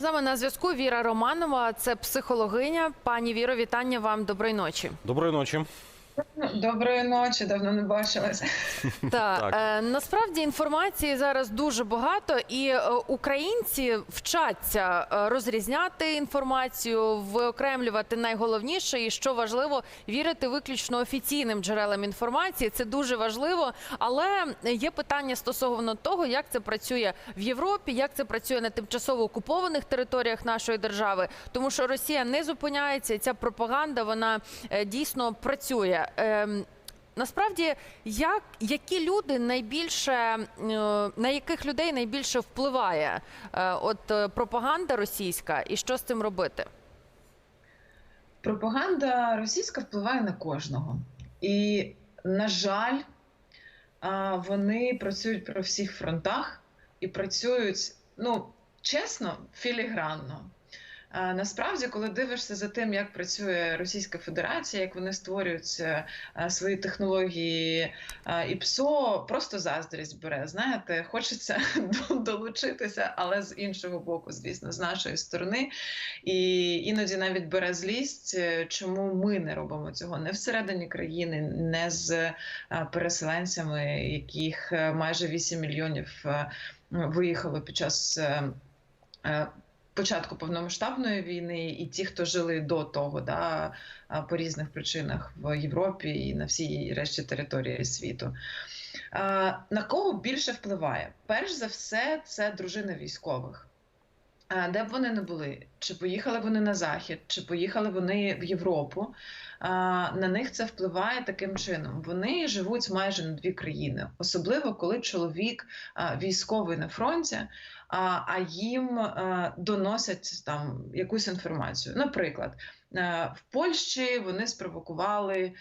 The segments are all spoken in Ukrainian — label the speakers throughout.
Speaker 1: З нами на зв'язку Віра Романова, це психологиня. Пані Віро, вітання вам. Доброї ночі.
Speaker 2: Доброї ночі.
Speaker 3: Доброї ночі, давно не бачилися.
Speaker 1: Так,
Speaker 2: Так.
Speaker 1: Е, насправді інформації зараз дуже багато, і е, українці вчаться е, розрізняти інформацію, виокремлювати найголовніше, і що важливо, вірити виключно офіційним джерелам інформації. Це дуже важливо. Але є питання стосовно того, як це працює в Європі, як це працює на тимчасово окупованих територіях нашої держави, тому що Росія не зупиняється, і ця пропаганда вона е, дійсно працює. Ем, Насправді, як які люди найбільше е, на яких людей найбільше впливає е, от е, пропаганда російська, і що з цим робити?
Speaker 3: Пропаганда російська впливає на кожного. І, на жаль, вони працюють про всіх фронтах і працюють, ну, чесно, філігранно. А, Насправді, коли дивишся за тим, як працює Російська Федерація, як вони створюють е, е, свої технології е, і ПСО, просто заздрість бере. Знаєте, хочеться долучитися, але з іншого боку, звісно, з нашої сторони. І іноді навіть бере злість, чому ми не робимо цього не всередині країни, не з переселенцями, яких майже 8 мільйонів виїхало під час. Початку повномасштабної війни, і ті, хто жили до того, да, по різних причинах в Європі і на всій решті території світу. На кого більше впливає? Перш за все, це дружини військових. Де б вони не були, чи поїхали вони на захід, чи поїхали вони в Європу. На них це впливає таким чином. Вони живуть майже на дві країни, особливо коли чоловік військовий на фронті, а їм доносять там якусь інформацію. Наприклад, в Польщі вони спровокували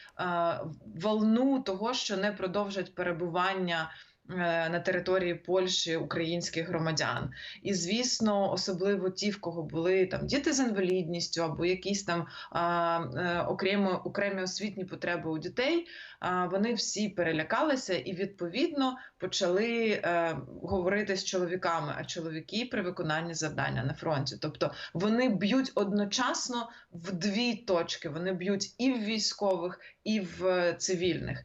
Speaker 3: волну того, що не продовжать перебування. Е, На території Польщі українських громадян, і звісно, особливо ті, в кого були там діти з інвалідністю або якісь там е, окремі, окремі освітні потреби у дітей. Вони всі перелякалися і відповідно почали е, говорити з чоловіками. А чоловіки при виконанні завдання на фронті. Тобто вони б'ють одночасно в дві точки. Вони б'ють і в військових, і в цивільних.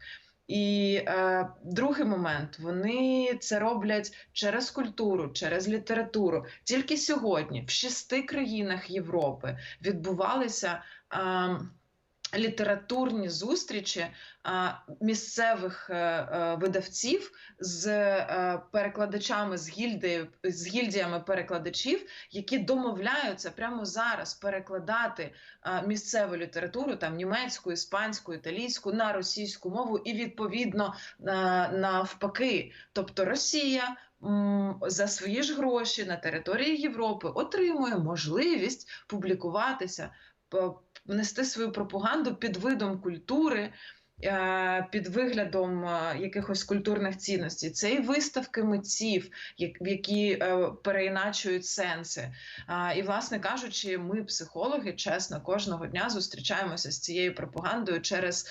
Speaker 3: І е, другий момент вони це роблять через культуру, через літературу. Тільки сьогодні в шести країнах Європи відбувалися. Е, Літературні зустрічі місцевих е, е, видавців з е, перекладачами з гільдією з гільдіями перекладачів, які домовляються прямо зараз перекладати місцеву літературу там німецьку, іспанську, італійську на російську мову, і відповідно на, навпаки, тобто Росія. За свої ж гроші на території Європи отримує можливість публікуватися, нести свою пропаганду під видом культури, під виглядом е, якихось культурних цінностей. Це і виставки митців, які е, переіначують сенси. І, власне кажучи, ми, психологи, чесно, кожного дня зустрічаємося з цією пропагандою через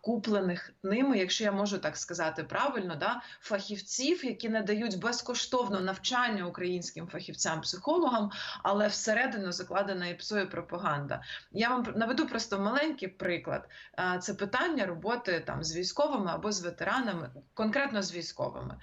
Speaker 3: куплених ними, якщо я можу так сказати правильно, да, фахівців, які надають безкоштовно навчання українським фахівцям-психологам, але всередину закладена і псує пропаганда. Я вам наведу просто маленький приклад. Це питання роботи там з військовими або з ветеранами, конкретно з військовими.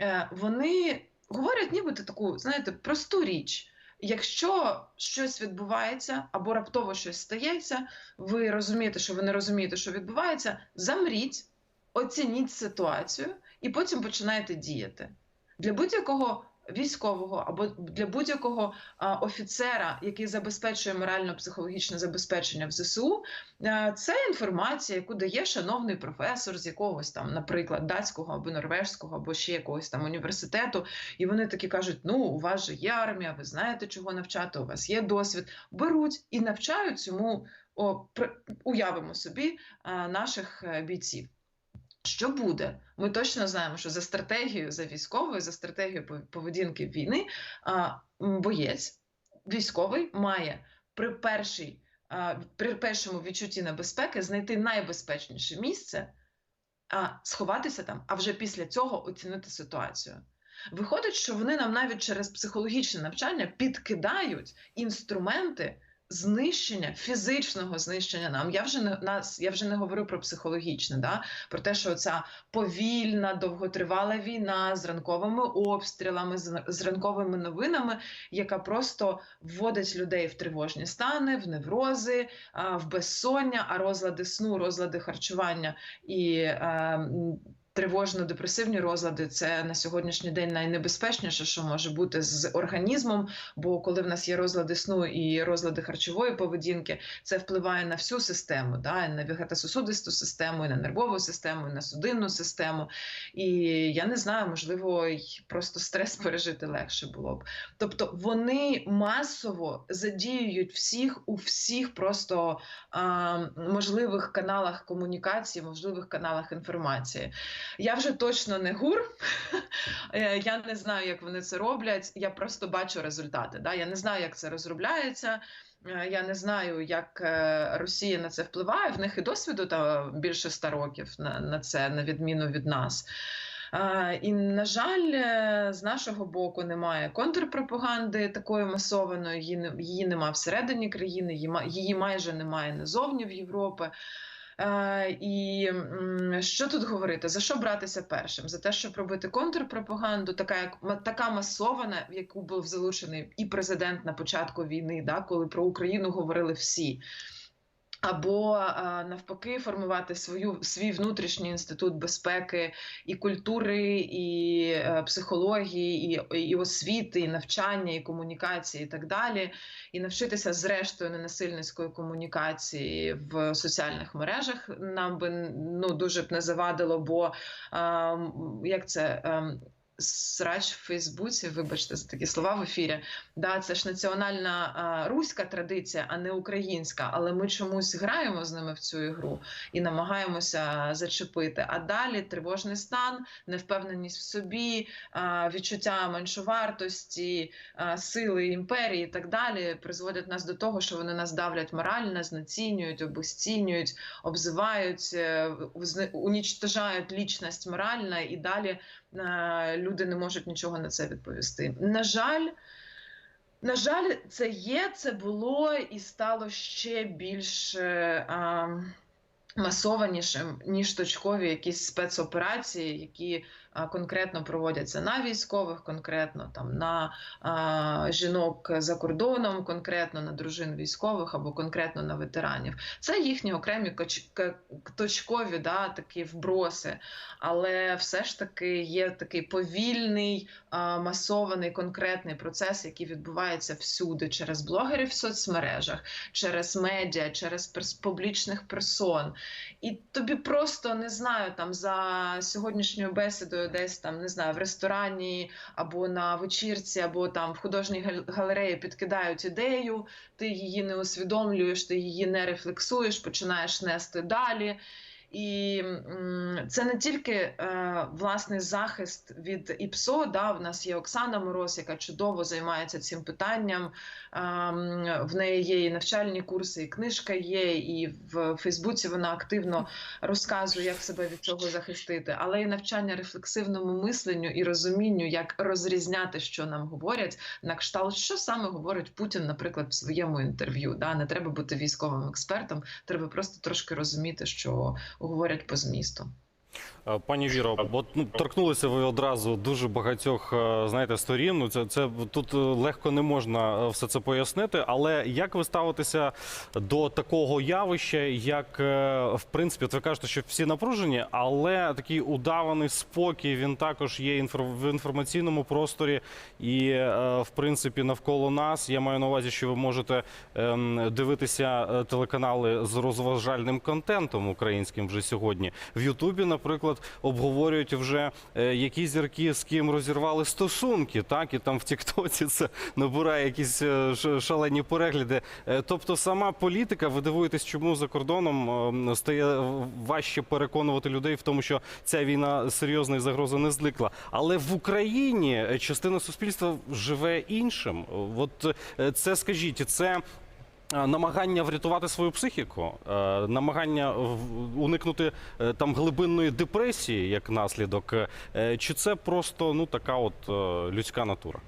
Speaker 3: Е, Вони говорять, нібито таку, знаєте, просту річ. Якщо щось відбувається або раптово щось стається, ви розумієте, що ви не розумієте, що відбувається, замріть, оцініть ситуацію і потім починаєте діяти. Для будь-якого військового або для будь-якого офіцера, який забезпечує морально-психологічне забезпечення в ЗСУ, це інформація, яку дає шановний професор з якогось там, наприклад, датського або норвежського, або ще якогось там університету. І вони такі кажуть: ну, у вас же є армія, ви знаєте, чого навчати, у вас є досвід. Беруть і навчають цьому, о, уявимо собі, наших е, бійців. Що буде? Ми точно знаємо, що за стратегією, за військовою, за стратегією поведінки війни, боєць військовий має при першій, при першому відчутті небезпеки знайти найбезпечніше місце, а сховатися там, а вже після цього оцінити ситуацію. Виходить, що вони нам навіть через психологічне навчання підкидають інструменти знищення, фізичного знищення нам. Я вже не нас, я вже не говорю про психологічне, да? про те, що ця повільна, довготривала війна з ранковими обстрілами, з, ранковими новинами, яка просто вводить людей в тривожні стани, в неврози, в безсоння, а розлади сну, розлади харчування і е, м, Тривожно-депресивні розлади це на сьогоднішній день найнебезпечніше, що може бути з організмом. Бо коли в нас є розлади сну і розлади харчової поведінки, це впливає на всю систему, да, на вегетососудисту систему, і на нервову систему, і на судинну систему. І я не знаю, можливо, просто стрес пережити легше було б. Тобто вони масово задіюють всіх у всіх просто а, можливих каналах комунікації, можливих каналах інформації. Я вже точно не гур. Е, Я не знаю, як вони це роблять. Я просто бачу результати. Да? Я не знаю, як це розробляється. Е, Я не знаю, як е, Росія на це впливає. В них і досвіду та більше ста років на, на це, на відміну від нас. І, на жаль, з нашого боку немає контрпропаганди такої масованої, її, її всередині країни, її, майже немає назовні в Європи. Е, і що тут говорити? За що братися першим? За те, щоб робити контрпропаганду, така як така масована, в яку був залучений і президент на початку війни, да, коли про Україну говорили всі. Або навпаки формувати свою свій внутрішній інститут безпеки і культури, і е, психології, і, і освіти, і навчання, і комунікації, і так далі, і навчитися зрештою ненасильницької комунікації в соціальних мережах нам би ну дуже б не завадило, бо як це. Срач в Фейсбуці, вибачте за такі слова в ефірі. Да, це ж національна а, руська традиція, а не українська. Але ми чомусь граємо з ними в цю ігру і намагаємося зачепити. А далі тривожний стан, невпевненість в собі, а, відчуття меншовартості, а, сили імперії і так далі призводять нас до того, що вони нас давлять морально, знецінюють, обесцінюють, обзивають, е, унічтожають лічність морально і далі люди не можуть нічого на це відповісти. На жаль, на жаль, це є, це було і стало ще більш е, а, масованішим, ніж точкові якісь спецоперації, які конкретно проводяться на військових, конкретно там на а, жінок за кордоном, конкретно на дружин військових або конкретно на ветеранів. Це їхні окремі точкові да, такі вброси, але все ж таки є такий повільний, а, масований конкретний процес, який відбувається всюди через блогерів в соцмережах, через медіа, через публічних персон. І тобі просто не знаю, там за сьогоднішньою бесідою, десь там не знаю, в ресторані або на вечірці, або там в художній галереї підкидають ідею, ти її не усвідомлюєш, ти її не рефлексуєш, починаєш нести далі. І це не тільки е, власний захист від ІПСО. Да, в нас є Оксана Мороз, яка чудово займається цим питанням. Ем, в неї є і навчальні курси, і книжка є, і в Фейсбуці вона активно розказує, як себе від цього захистити, але і навчання рефлексивному мисленню і розумінню, як розрізняти, що нам говорять, на кшталт, що саме говорить Путін, наприклад, в своєму інтерв'ю. Да? Не треба бути військовим експертом, треба просто трошки розуміти, що говорять по змісту.
Speaker 2: Е, Пані Віро, от ну торкнулися ви одразу дуже багатьох е, знаєте сторін. Ну це це тут е, легко не можна все це пояснити. Але як ви ставитеся до такого явища, як в принципі, от ви кажете, що всі напружені, але такий удаваний спокій він також є в інформаційному просторі і в принципі навколо нас. Я маю на увазі, що ви можете ем, дивитися телеканали з розважальним контентом українським вже сьогодні. В Ютубі, наприклад, обговорюють вже е, які зірки з ким розірвали стосунки, так і там в Тіктоці це набирає якісь е, шалені перегляди. Е, Тобто, сама політика, ви дивуєтесь, чому за кордоном ем, стає важче переконувати людей в тому, що ця війна серйозна і загроза не зникла. Але в Україні частина суспільства живе іншим. От це скажіть, це намагання врятувати свою психіку, е, намагання уникнути е, там глибинної депресії як наслідок, е, чи це просто ну така от е, людська натура?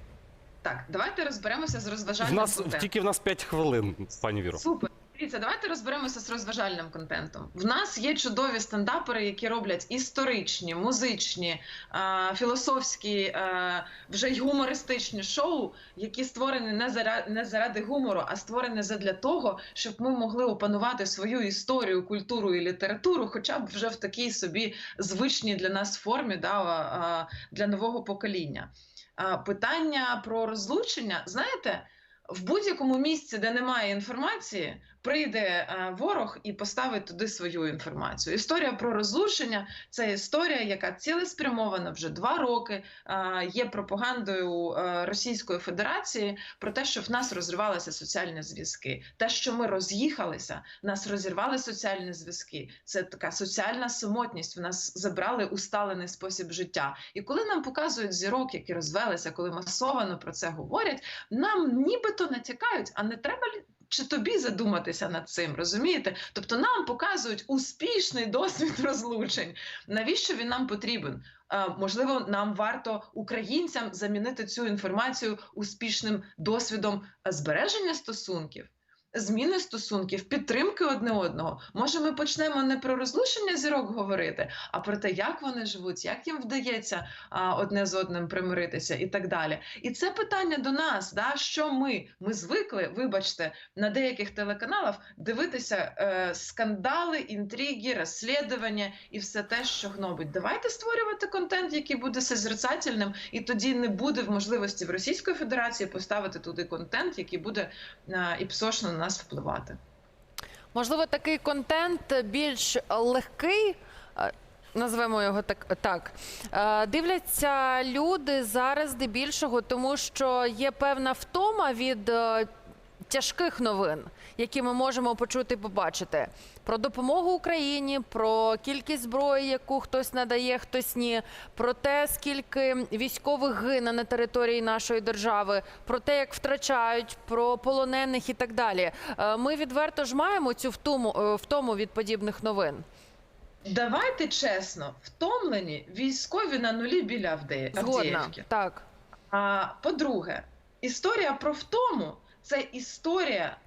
Speaker 3: Так, давайте розберемося з
Speaker 2: В
Speaker 3: розважальним
Speaker 2: нас тільки в нас 5 хвилин, пані Віро.
Speaker 3: Супер. Дивіться, давайте розберемося з розважальним контентом. В нас є чудові стендапери, які роблять історичні, музичні, е, філософські, е, вже й гумористичні шоу, які створені не заради, не заради гумору, а створені задля того, щоб ми могли опанувати свою історію, культуру і літературу, хоча б вже в такій собі звичній для нас формі, да, е, для нового покоління. Питання про розлучення, знаєте, в будь-якому місці, де немає інформації, прийде е, ворог і поставить туди свою інформацію. Історія про розлучення це історія, яка цілеспрямована вже два роки е, є пропагандою е, Російської Федерації про те, що в нас розривалися соціальні зв'язки. Те, що ми роз'їхалися, нас розірвали соціальні зв'язки. Це така соціальна самотність. В нас забрали усталений спосіб життя. І коли нам показують зірок, які розвелися, коли масовано про це говорять, нам нібито натякають, а не треба чи тобі задуматися над цим, розумієте? Тобто нам показують успішний досвід розлучень. Навіщо він нам потрібен? Можливо, нам варто українцям замінити цю інформацію успішним досвідом збереження стосунків. Зміни стосунків, підтримки одне одного. Може, ми почнемо не про розлучення зірок говорити, а про те, як вони живуть, як їм вдається а, одне з одним примиритися і так далі. І це питання до нас. Да? Що ми? Ми звикли, вибачте, на деяких телеканалах дивитися е, скандали, інтриги, розслідування і все те, що гнобить. Давайте створювати контент, який буде созерцательним, і тоді не буде в можливості в Російської Федерації поставити туди контент, який буде е, і нас впливати.
Speaker 1: Можливо, такий контент більш легкий. називаємо Назвемо його так. так. Е, Дивляться люди зараз здебільшого, тому що є певна втома від е, тяжких новин, які ми можемо почути і побачити. Про допомогу Україні, про кількість зброї, яку хтось надає, хтось ні, про те, скільки військових гине на території нашої держави, про те, як втрачають, про полонених і так далі. Е, Ми відверто ж маємо цю втому, е, втому від подібних новин.
Speaker 3: Давайте чесно, втомлені військові на нулі біля Авде-
Speaker 1: Згодна. Так.
Speaker 3: А по-друге, історія про втому це історія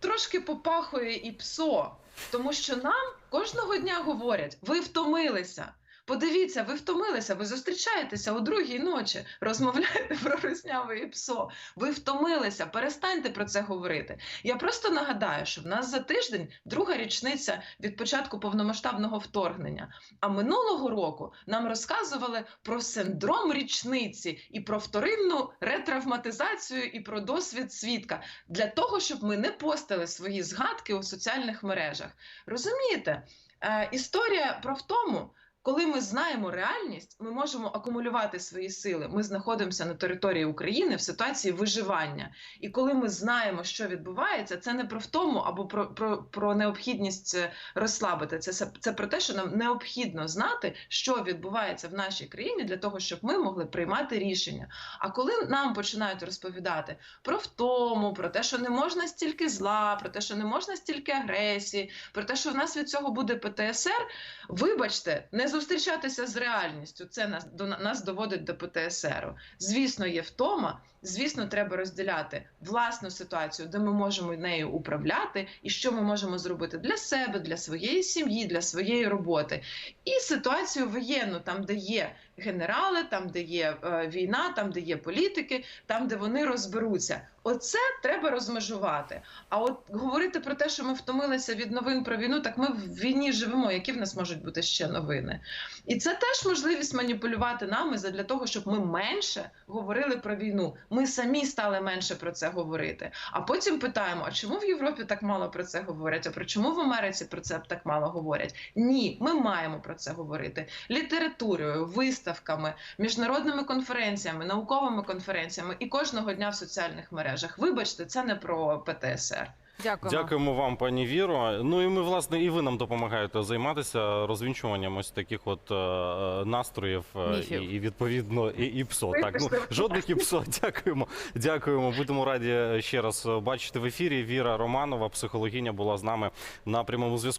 Speaker 3: трошки попахує і псо, тому що нам кожного дня говорять: ви втомилися. Подивіться, ви втомилися, ви зустрічаєтеся о другій ночі, розмовляєте про русняве і псо. Ви втомилися, перестаньте про це говорити. Я просто нагадаю, що в нас за тиждень друга річниця від початку повномасштабного вторгнення. А минулого року нам розказували про синдром річниці і про вторинну ретравматизацію і про досвід свідка для того, щоб ми не постили свої згадки у соціальних мережах. Розумієте, е, історія про втому. Коли ми знаємо реальність, ми можемо акумулювати свої сили. Ми знаходимося на території України в ситуації виживання. І коли ми знаємо, що відбувається, це не про втому або про, про, про необхідність е, розслабити. Це, це, про те, що нам необхідно знати, що відбувається в нашій країні для того, щоб ми могли приймати рішення. А коли нам починають розповідати про втому, про те, що не можна стільки зла, про те, що не можна стільки агресії, про те, що в нас від цього буде ПТСР, вибачте, не зустрічатися з реальністю. Це нас до нас доводить до ПТСР. Звісно, є втома. Звісно, треба розділяти власну ситуацію, де ми можемо нею управляти, і що ми можемо зробити для себе, для своєї сім'ї, для своєї роботи, і ситуацію воєнну, там, де є генерали, там, де є е, війна, там, де є політики, там, де вони розберуться. Оце треба розмежувати. А от говорити про те, що ми втомилися від новин про війну, так ми в війні живемо. Які в нас можуть бути ще новини? І це теж можливість маніпулювати нами для того, щоб ми менше говорили про війну. Ми самі стали менше про це говорити. А потім питаємо: а чому в Європі так мало про це говорять? А про чому в Америці про це так мало говорять? Ні, ми маємо про це говорити літературою, виставками, міжнародними конференціями, науковими конференціями і кожного дня в соціальних мережах. Вибачте, це не про ПТСР.
Speaker 1: Дякуємо.
Speaker 2: Дякуємо вам, пані Віро. Ну і ми, власне, і ви нам допомагаєте займатися розвінчуванням ось таких от е, е, настроїв е, і,
Speaker 1: Міфів.
Speaker 2: і відповідно і, і псо. Так, ну жодних і псо. Дякуємо. Дякуємо. Будемо раді ще раз бачити в ефірі. Віра Романова, психологиня, була з нами на прямому зв'язку.